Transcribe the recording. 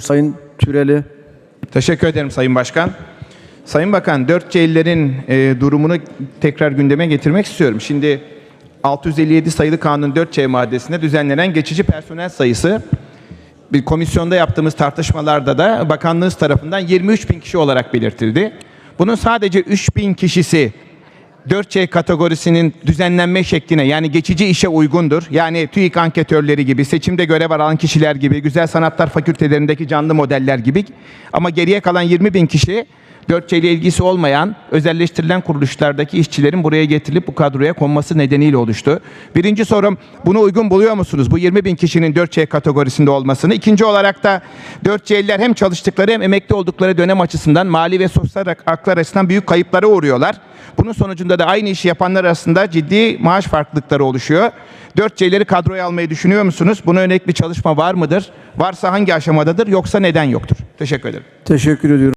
ediyorum Sayın Türeli. Teşekkür ederim Sayın Başkan. Sayın Bakan, 4C'lilerin e, durumunu tekrar gündeme getirmek istiyorum. Şimdi 657 sayılı kanun 4C maddesinde düzenlenen geçici personel sayısı bir komisyonda yaptığımız tartışmalarda da bakanlığımız tarafından 23 bin kişi olarak belirtildi. Bunun sadece 3 bin kişisi 4C kategorisinin düzenlenme şekline yani geçici işe uygundur. Yani TÜİK anketörleri gibi, seçimde görev alan kişiler gibi, güzel sanatlar fakültelerindeki canlı modeller gibi. Ama geriye kalan 20 bin kişi 4C ile ilgisi olmayan özelleştirilen kuruluşlardaki işçilerin buraya getirilip bu kadroya konması nedeniyle oluştu. Birinci sorum bunu uygun buluyor musunuz? Bu 20 bin kişinin 4C kategorisinde olmasını. İkinci olarak da 4C'liler hem çalıştıkları hem emekli oldukları dönem açısından mali ve sosyal haklar açısından büyük kayıplara uğruyorlar. Bunun sonucunda da aynı işi yapanlar arasında ciddi maaş farklılıkları oluşuyor. 4C'leri kadroya almayı düşünüyor musunuz? Buna yönelik bir çalışma var mıdır? Varsa hangi aşamadadır yoksa neden yoktur? Teşekkür ederim. Teşekkür ediyorum.